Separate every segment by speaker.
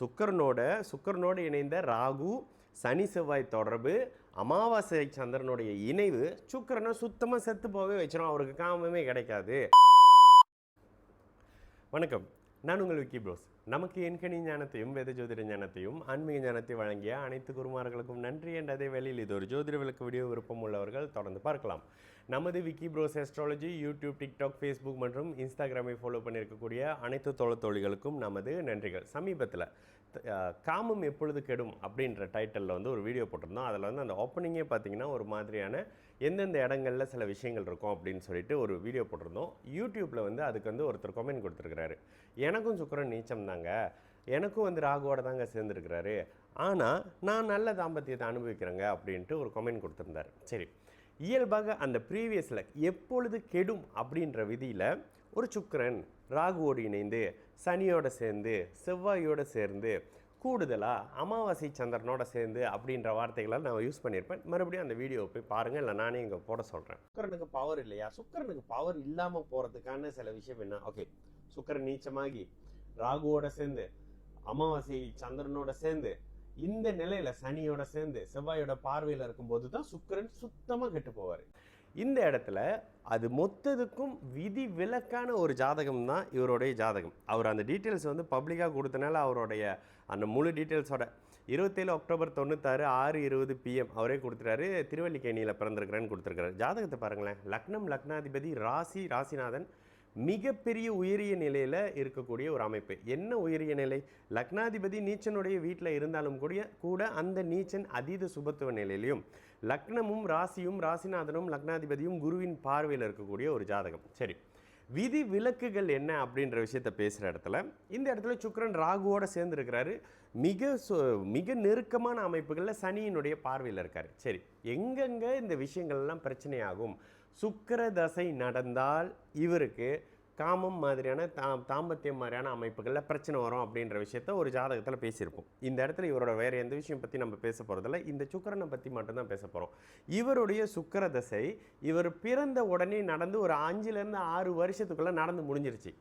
Speaker 1: சுக்கரனோட சுக்கரனோடு இணைந்த ராகு சனி செவ்வாய் தொடர்பு அமாவாசை சந்திரனுடைய இணைவு சுக்கரனை சுத்தமாக செத்து போகவே வச்சிடும் அவருக்கு காமமே கிடைக்காது. வணக்கம். நான் உங்கள் விக்கி ப்ரோஸ். நமக்கு எண்கணி ஞானத்தையும் வேத ஜோதிட ஞானத்தையும் ஆன்மீக ஞானத்தை வழங்கிய அனைத்து குருமார்களுக்கும் நன்றி. என்ற அதே வேளையில் இது ஒரு ஜோதிட விளக்கு வீடியோ விருப்பம் உள்ளவர்கள் தொடர்ந்து பார்க்கலாம். நமது Vicky Bros astrology YouTube TikTok Facebook மற்றும் இன்ஸ்டாகிராமை ஃபாலோ பண்ணியிருக்கக்கூடிய அனைத்து தோழ நமது நன்றிகள். சமீபத்தில் காமம் எப்பொழுது கெடும் அப்படின்ற டைட்டலில் வந்து ஒரு வீடியோ போட்டிருந்தோம். அதில் வந்து அந்த ஓப்பனிங்கே பார்த்தீங்கன்னா ஒரு மாதிரியான எந்தெந்த இடங்களில் சில விஷயங்கள் இருக்கும் அப்படின்னு சொல்லிட்டு ஒரு வீடியோ போட்டிருந்தோம். யூடியூப்பில் வந்து அதுக்கு வந்து ஒருத்தர் கமெண்ட் கொடுத்துருக்கிறாரு. எனக்கும் சுக்கரன் நீச்சம் தாங்க எனக்கும் வந்து ராகுவோட தாங்க சேர்ந்துருக்கிறாரு. ஆனால் நான் நல்ல தாம்பத்தியத்தை அனுபவிக்கிறேங்க அப்படின்ட்டு ஒரு கமெண்ட் கொடுத்துருந்தாரு. சரி. இயல்பாக அந்த ப்ரீவியஸில் எப்பொழுது கெடும் அப்படின்ற விதியில் ஒரு சுக்கரன் ராகுவோடு இணைந்து சனியோடு சேர்ந்து செவ்வாயோடு சேர்ந்து கூடுதலாக அமாவாசை சந்திரனோட சேர்ந்து அப்படின்ற வார்த்தைகளால் நான் யூஸ் பண்ணியிருப்பேன். மறுபடியும் அந்த வீடியோவை போய் பாருங்கள் இல்லை நானே இங்கே போட சொல்கிறேன் சுக்கரனுக்கு பவர் இல்லையா? சுக்கரனுக்கு பவர் இல்லாமல் போகிறதுக்கான சில விஷயம் என்ன? ஓகே சுக்கரன் நீச்சமாகி ராகுவோட சேர்ந்து அமாவாசை சந்திரனோட சேர்ந்து இந்த நிலையில சனியோட சேர்ந்து செவ்வாயோட பார்வையில் இருக்கும்போது தான் சுக்கிரன் சுத்தமாக கெட்டு போவார். இந்த இடத்துல அது மொத்ததுக்கும் விதி விலக்கான ஒரு ஜாதகம் தான் இவருடைய ஜாதகம். அவர் அந்த டீட்டெயில்ஸ் வந்து பப்ளிக்காக கொடுத்தனால அவருடைய அந்த முழு டீட்டெயில்ஸோட. இருபத்தேழு அக்டோபர் தொண்ணூத்தாறு ஆறு இருபது பிஎம் அவரே கொடுத்துட்டாரு. திருவல்லிக்கேணியில் பிறந்திருக்கிறேன்னு கொடுத்துருக்காரு ஜாதகத்தை பாருங்களேன். லக்னம் லக்னாதிபதி ராசி ராசிநாதன் மிகப்பெரிய உயரிய நிலையில் இருக்கக்கூடிய ஒரு அமைப்பு. என்ன உயரிய நிலை? லக்னாதிபதி நீச்சனுடைய வீட்டில் இருந்தாலும் கூட கூட அந்த நீச்சன் அதீத சுபத்துவ நிலையிலையும் லக்னமும் ராசியும் ராசிநாதனும் லக்னாதிபதியும் குருவின் பார்வையில் இருக்கக்கூடிய ஒரு ஜாதகம். சரி. விதி விலக்குகள் என்ன அப்படின்ற விஷயத்த பேசுகிற இடத்துல இந்த இடத்துல சுக்ரன் ராகுவோட சேர்ந்து இருக்கிறாரு மிக சு மிக நெருக்கமான அமைப்புகளில் சனியினுடைய பார்வையில் இருக்காரு. சரி எங்கெங்கே இந்த விஷயங்கள்லாம் பிரச்சனையாகும்? சுக்கர தசை நடந்தால் இவருக்கு காமம் மாதிரியான தா தாம்பத்தியம் மாதிரியான அமைப்புகளில் பிரச்சனை வரும் அப்படின்ற விஷயத்த ஒரு ஜாதகத்தில் பேசியிருப்போம். இந்த இடத்துல இவரோட வேறு எந்த விஷயம் பற்றி நம்ம பேச போகிறதில்ல இந்த சுக்கரனை பற்றி மட்டும்தான் பேச போகிறோம் இவருடைய சுக்கர தசை இவர் பிறந்த உடனே நடந்து ஒரு அஞ்சுலேருந்து ஆறு வருஷத்துக்குள்ளே நடந்து முடிஞ்சிருச்சு.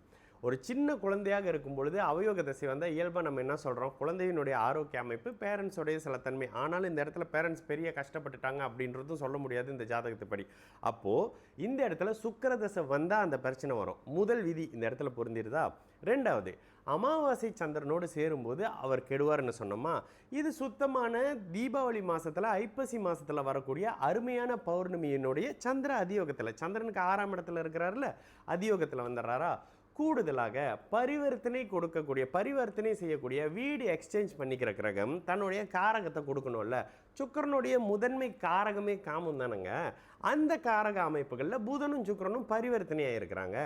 Speaker 1: ஒரு சின்ன குழந்தையாக இருக்கும் பொழுது அவயோக தசை வந்தால் இயல்பாக நம்ம என்ன சொல்கிறோம் குழந்தையினுடைய ஆரோக்கிய அமைப்பு பேரண்ட்ஸோடைய சில தன்மை ஆனாலும் இந்த இடத்துல பேரண்ட்ஸ் பெரிய கஷ்டப்பட்டுட்டாங்க அப்படின்றதும் சொல்ல முடியாது இந்த ஜாதகத்துப்படி. அப்போது இந்த இடத்துல சுக்கர தசை வந்தால் அந்த பிரச்சனை வரும். முதல் விதி இந்த இடத்துல பொருந்திருதா? ரெண்டாவது அமாவாசை சந்திரனோடு சேரும்போது அவர் கெடுவார்னு சொன்னோமா? இது சுத்தமான தீபாவளி மாதத்தில் ஐப்பசி மாதத்தில் வரக்கூடிய அருமையான பௌர்ணமியினுடைய சந்திர அதியோகத்தில். சந்திரனுக்கு ஆறாம் இடத்துல இருக்கிறாருல அதியோகத்தில் வந்துடுறாரா? கூடுதலாக பரிவர்த்தனை கொடுக்கக்கூடிய பரிவர்த்தனை செய்யக்கூடிய வீடு எக்ஸ்சேஞ்ச் பண்ணிக்கிற கிரகம் தன்னுடைய காரகத்தை கொடுக்கணும்ல. சுக்கரனுடைய முதன்மை காரகமே காமம் தானங்க. அந்த காரக அமைப்புகளில் புதனும் சுக்கரனும் பரிவர்த்தனையாக இருக்கிறாங்க.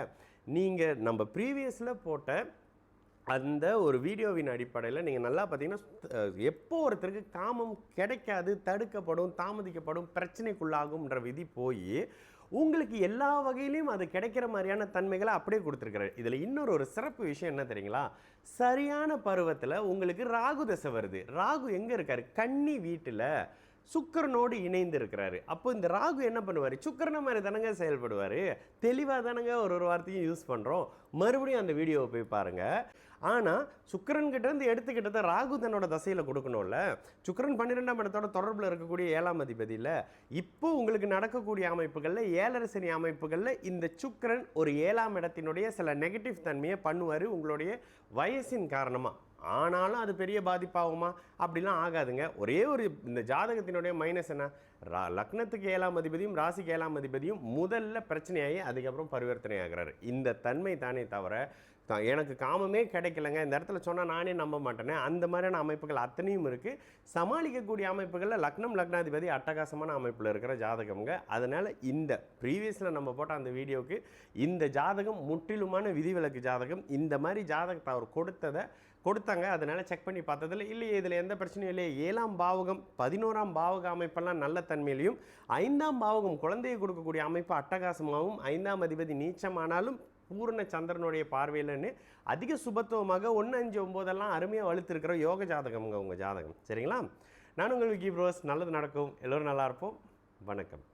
Speaker 1: நீங்கள் நம்ம ப்ரீவியஸில் போட்ட அந்த ஒரு வீடியோவின் அடிப்படையில் நீங்கள் நல்லா பார்த்தீங்கன்னா எப்போ ஒருத்தருக்கு காமம் கிடைக்காது தடுக்கப்படும் தாமதிக்கப்படும் பிரச்சனைக்குள்ளாகும்ன்ற விதி போய் உங்களுக்கு எல்லா வகையிலையும் அது கிடைக்கிற மாதிரியான தன்மைகளை அப்படியே கொடுத்துருக்குறாரு. இதில் இன்னொரு ஒரு சிறப்பு விஷயம் என்ன தெரியுங்களா? சரியான பருவத்தில் உங்களுக்கு ராகு தசை வருது. ராகு எங்கே இருக்கார்? கன்னி வீட்டில். சுக்கரனோடு இணைந்து இருக்கிறாரு அப்போ இந்த ராகு என்ன பண்ணுவார்? சுக்கரனை மாதிரி தானங்க செயல்படுவார். தெளிவாக தானங்க ஒரு ஒரு வார்த்தையும் யூஸ் பண்ணுறோம் மறுபடியும் அந்த வீடியோவை போய் பாருங்கள் ஆனால் சுக்கரன் கிட்ட இருந்து எடுத்துக்கிட்டதை ராகு தன்னோட தசையில் கொடுக்கணும்ல. சுக்கரன் பன்னிரெண்டாம் இடத்தோட தொடர்பில் இருக்கக்கூடிய ஏழாம் அதிபதியில் இப்போ உங்களுக்கு நடக்கக்கூடிய அமைப்புகளில் ஏழரை சனி அமைப்புகளில் இந்த சுக்கிரன் ஒரு ஏழாம் இடத்தினுடைய சில நெகட்டிவ் தன்மையை பண்ணுவார் உங்களுடைய வயசின் காரணமாக ஆனாலும் அது பெரிய பாதிப்பாகுமா? அப்படிலாம் ஆகாதுங்க. ஒரே ஒரு இந்த ஜாதகத்தினுடைய மைனஸ் என்ன? ரா லக்னத்துக்கு ஏழாம் அதிபதியும் ராசிக்கு ஏழாம் அதிபதியும் முதல்ல பிரச்சனையாகி அதுக்கப்புறம் பரிவர்த்தனை ஆகிறாரு. இந்த தன்மை தானே தவிர தான். எனக்கு காமமே கிடைக்கலங்க. இந்த இடத்துல சொன்னால் நானே நம்ப மாட்டேனே. அந்த மாதிரியான அமைப்புகள் அத்தனையும் இருக்குது சமாளிக்கக்கூடிய அமைப்புகளில் லக்னம் லக்னாதிபதி அட்டகாசமான அமைப்பில் இருக்கிற ஜாதகம்ங்க. அதனால் இந்த ப்ரீவியஸில் நம்ம போட்ட அந்த வீடியோவுக்கு இந்த ஜாதகம் முற்றிலுமான விதிவிலக்கு ஜாதகம். இந்த மாதிரி ஜாதகத்தை அவர் கொடுத்ததை கொடுத்தாங்க. அதனால் செக் பண்ணி பார்த்ததில் இல்லையே இதில் எந்த பிரச்சனையும் இல்லையே. ஏழாம் பாவகம் பதினோராம் பாவக அமைப்பெல்லாம் நல்ல தன்மையிலையும் ஐந்தாம் பாவகம் குழந்தையை கொடுக்கக்கூடிய அமைப்பு அட்டகாசமாகவும் ஐந்தாம் அதிபதி நீச்சமானாலும் பூரண சந்திரனுடைய பார்வையிலன்னு அதிக சுபத்துவமாக ஒன்று அஞ்சு ஒம்போதெல்லாம் அருமையாக வலுத்திருக்கிற யோக ஜாதகம்ங்க உங்கள் ஜாதகம். சரிங்களா? நான் உங்கள் விக்கி ப்ரோஸ் நல்லது நடக்கும். எல்லோரும் நல்லா இருப்போம். வணக்கம்.